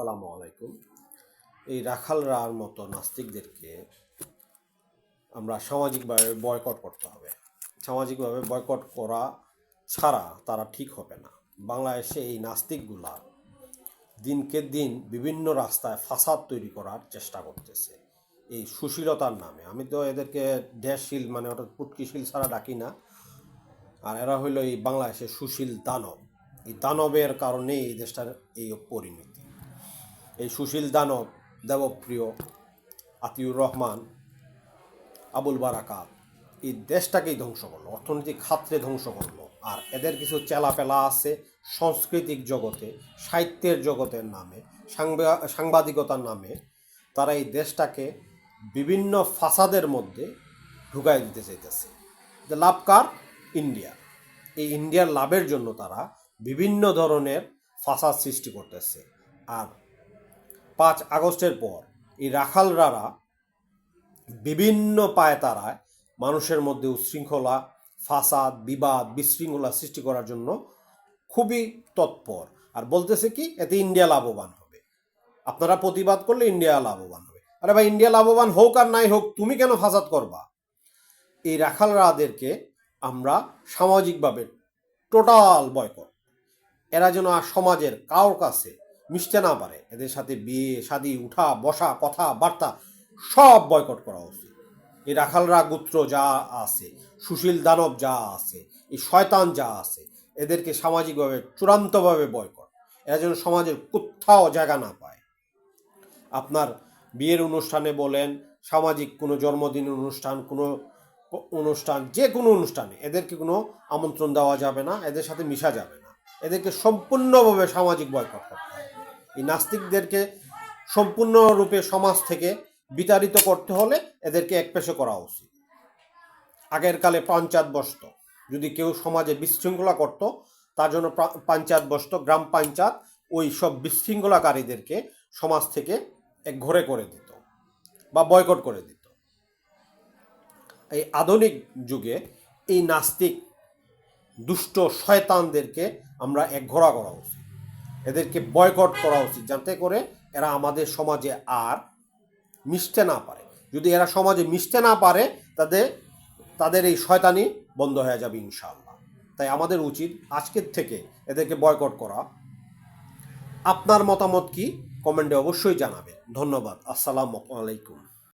আসসালামু আলাইকুম। এই রাখালরার মতো নাস্তিকদেরকে আমরা সামাজিকভাবে বয়কট করতে হবে। সামাজিকভাবে বয়কট করা ছাড়া তারা ঠিক হবে না। বাংলাদেশে এই নাস্তিকগুলা দিনকে দিন বিভিন্ন রাস্তায় ফাসাদ তৈরি করার চেষ্টা করতেছে। এই সুশীলতার নামে। আমি তো এদেরকে ড্যাশশীল মানে অর্থাৎ পুটকিশীল ছাড়া ডাকি না। আর এরা হইল এই বাংলাদেশের সুশীল দানব। এই দানবের কারণে এই দেশটার এই পরিণতি। এই সুশীল দানব, দেবপ্রিয় আতিউর রহমান, আবুল বারাকাত এই দেশটাকেই ধ্বংস করল, অর্থনৈতিক খাত্রে ধ্বংস করল। আর এদের কিছু চেলাপেলা আছে সাংস্কৃতিক জগতে, সাহিত্যের জগতের নামে, সাংবা- সাংবাদিকতার নামে। তারা এই দেশটাকে বিভিন্ন ফাসাদের মধ্যে ঢুকাই দিতে চাইতেছে। লাভ কার ইন্ডিয়া এই ইন্ডিয়ার লাভের জন্য তারা বিভিন্ন ধরনের ফাসাদ সৃষ্টি করতেছে। আর পাঁচ আগস্টের পর এই রাখালরারা বিভিন্ন পায়তারায় মানুষের মধ্যে উচ্ছৃঙ্খলা, ফাসাদ, বিবাদ, বিশৃঙ্খলা সৃষ্টি করার জন্য খুবই তৎপর। আর বলতেছে কি, এতে ইন্ডিয়া লাভবান হবে। আপনারা প্রতিবাদ করলে ইন্ডিয়া লাভবান হবে। আরে ভাই, ইন্ডিয়া লাভবান হোক আর নাই হোক, তুমি কেন ফাসাদ করবা? এই রাখালরাদেরকে আমরা সামাজিকভাবে টোটাল বয়কট এরা যেন আর সমাজের কারোর কাছে মিশতে না পারে। এদের সাথে বিয়ে, শাদি, উঠা, বসা, কথা, বার্তা সব বয়কট করা উচিত। এই রাখালরা গুত্র যা আছে, সুশীল দানব যা আছে, এই শয়তান যা আছে, এদেরকে সামাজিকভাবে, চূড়ান্তভাবে বয়কট। এরা যেন সমাজের কোথাও জায়গা না পায়। আপনার বিয়ের অনুষ্ঠানে বলেন, সামাজিক কোনো জন্মদিন অনুষ্ঠান, কোনো অনুষ্ঠান, যে কোনো অনুষ্ঠানে এদেরকে কোনো আমন্ত্রণ দেওয়া যাবে না, এদের সাথে মিশা যাবে না। এদেরকে সম্পূর্ণভাবে সামাজিক বয়কট করতে হবে। এই নাস্তিকদেরকে সম্পূর্ণরূপে সমাজ থেকে বিতাড়িত করতে হলে এদেরকে একপেশে করা উচিত। আগের কালে পঞ্চায়েত বসত। যদি কেউ সমাজে বিশৃঙ্খলা করত, তার জন্য পঞ্চায়েত বসত, গ্রাম পঞ্চায়েত ওই সব বিশৃঙ্খলাকারীদেরকে সমাজ থেকে এক ঘরে করে দিত বা বয়কট করে দিত। এই আধুনিক যুগে এই নাস্তিক দুষ্ট শয়তানদেরকে আমরা একঘোড়া করা উচিত। এদেরকে বয়কট করা উচিত যাতে করে এরা আমাদের সমাজে আর মিশতে না পারে। যদি এরা সমাজে মিশতে না পারে তাদের তাদের এই শয়তানি বন্ধ হয়ে যাবে ইনশাআল্লাহ। তাই আমাদের উচিত আজকের থেকে এদেরকে বয়কট করা। আপনার মতামত কি? কমেন্টে অবশ্যই জানাবেন। ধন্যবাদ। আসসালামু আলাইকুম।